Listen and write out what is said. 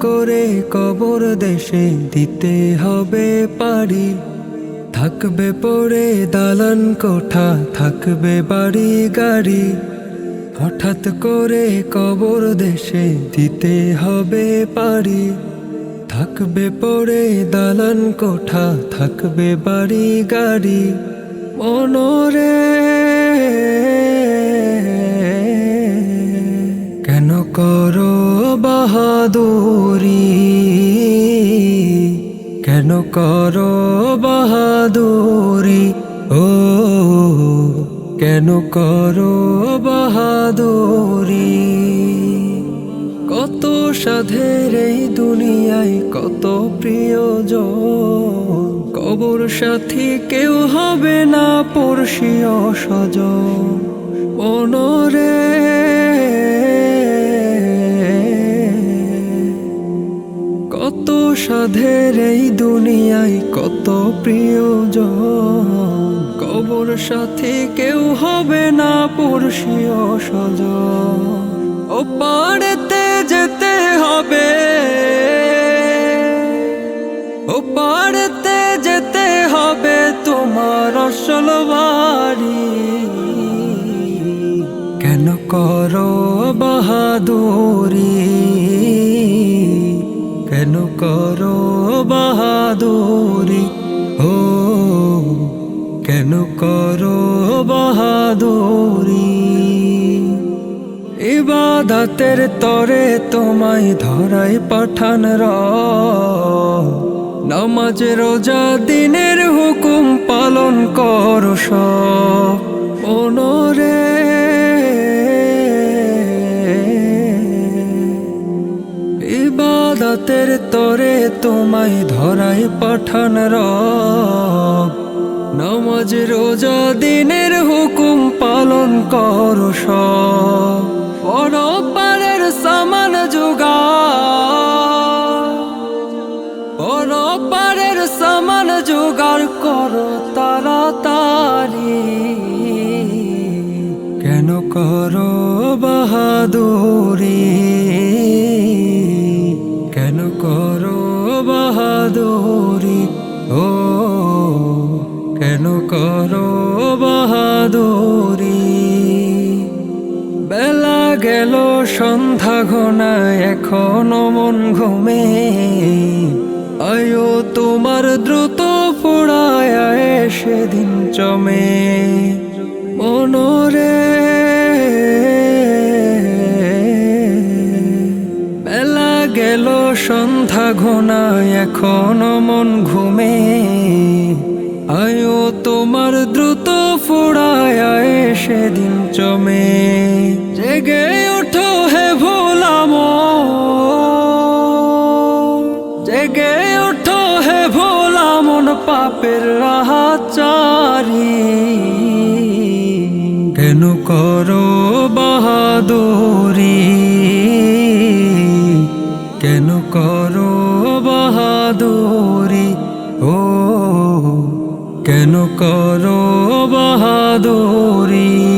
করে কবর দেশে দিতে হবে পারি। থাকবে পড়ে দালান কোঠা, থাকবে বাড়ি গাড়ি। হঠাৎ করে কবর দেশে দিতে হবে পারি। থাকবে পড়ে দালান কোঠা, থাকবে বাড়ি গাড়ি। মনরে কেন করো বাহাদুরি। কেন করো বাহাদুরি? ও, কেন করো বাহাদুরি? কত সাধের এই দুনিয়ায় কত প্রিয়জন। কবর সাথী কেউ হবে না পড়শিও সজ মনরে কত সাধের এই দুনিয়ায়, কত প্রিয়জন। কবর সাথী কেউ হবে না পড়শিও সজ ও পাড়েতে যেতে হবে। ও পাড়েতে যেতে হবে তোমার আসল বাড়ি। কেন করো বাহাদুরি? কেন করো বাহাদুরি? ও, কেন করো বাহাদুরি? ইবাদতের তরে তোমায় ধরাই পাঠান র নামাজ, রোজা, দিনের হুকুম পালন কর সব। ইবাদতের তরে তোমায় ধরাই পাঠান র নামাজ, রোজা, দিনের হুকুম পালন কর পরপারের সামান যোগা পরপারের সামান জোগাড় করো তাড়াতাড়ি। কেন করো বাহাদুরি? কেন করো বাহাদুরি? বেলা গেল, সন্ধ্যা ঘনায় এখনও মন ঘুমে। আয়ো তোমার দ্রুত ফোড়ায় সেদিন চমে। মনরে বেলা গেল, সন্ধ্যা ঘনায় এখনও মন ঘুমে। আয়ো তোমার দ্রুত ফোড়ায় সেদিন চমে। জেগে ওঠো হে ভোলাম জেগে ওঠো হে ভোলামন পাপের রাহাচারি। কেন করো বাহাদুরি? কেন করো করো বাহাদুরি।